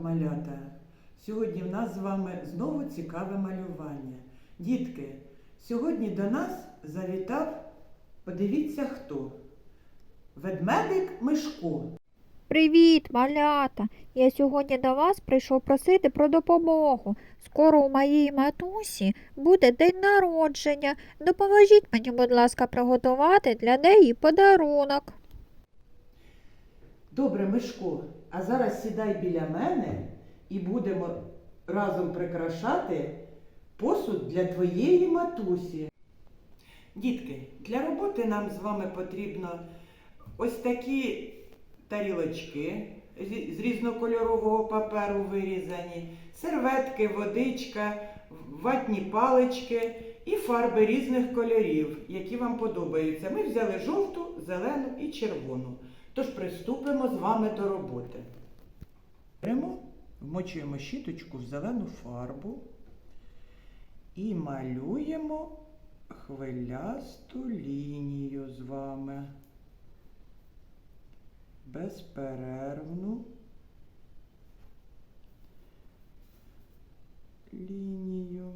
малята! Сьогодні в нас з вами знову цікаве малювання. Дітки, сьогодні до нас завітав, подивіться хто. Ведмедик Мишко. Привіт, малята! Я сьогодні до вас прийшов просити про допомогу. Скоро у моїй матусі буде день народження. Допоможіть мені, будь ласка, приготувати для неї подарунок. Добре, Мишко, а зараз сідай біля мене і будемо разом прикрашати посуд для твоєї матусі. Дітки, для роботи нам з вами потрібно ось такі тарілочки з різнокольорового паперу вирізані, серветки, водичка, ватні палички і фарби різних кольорів, які вам подобаються. Ми взяли жовту, зелену і червону. Тож приступимо з вами до роботи. Беремо, вмочуємо щіточку в зелену фарбу і малюємо хвилясту лінію з вами. Безперервну лінію.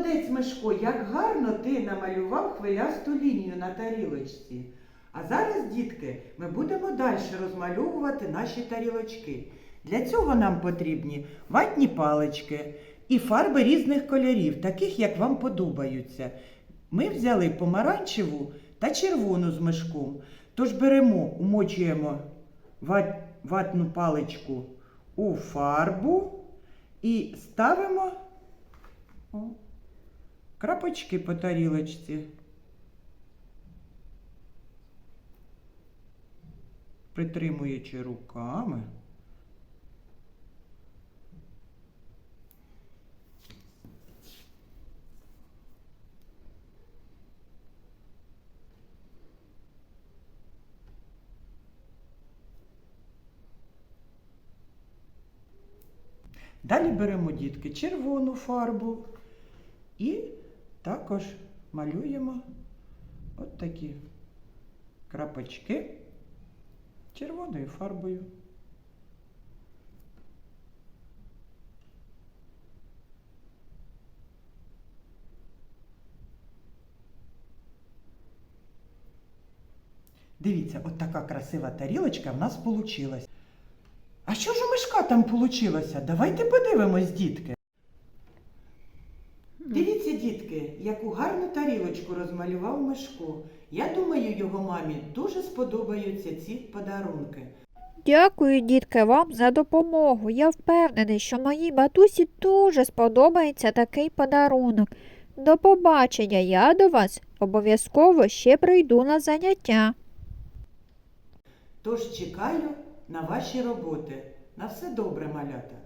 Молодець, Мишко, як гарно ти намалював хвилясту лінію на тарілочці. А зараз, дітки, ми будемо далі розмальовувати наші тарілочки. Для цього нам потрібні ватні палички і фарби різних кольорів, таких, як вам подобаються. Ми взяли помаранчеву та червону з мишком. Тож беремо, умочуємо ват- ватну паличку у фарбу і ставимо крапочки по тарілочці. Притримуючи руками. Далі беремо дітки червону фарбу і також малюємо от такі крапочки червоною фарбою. Дивіться, от така красива тарілочка в нас вийшла. А що ж у мишка там вийшло? Давайте подивимось, дітки. Дивіться, дітки, яку гарну тарілочку розмалював Мишко. Я думаю, його мамі дуже сподобаються ці подарунки. Дякую, дітки, вам за допомогу. Я впевнений, що моїй матусі дуже сподобається такий подарунок. До побачення, я до вас обов'язково ще прийду на заняття. Тож чекаю на ваші роботи. На все добре, малята.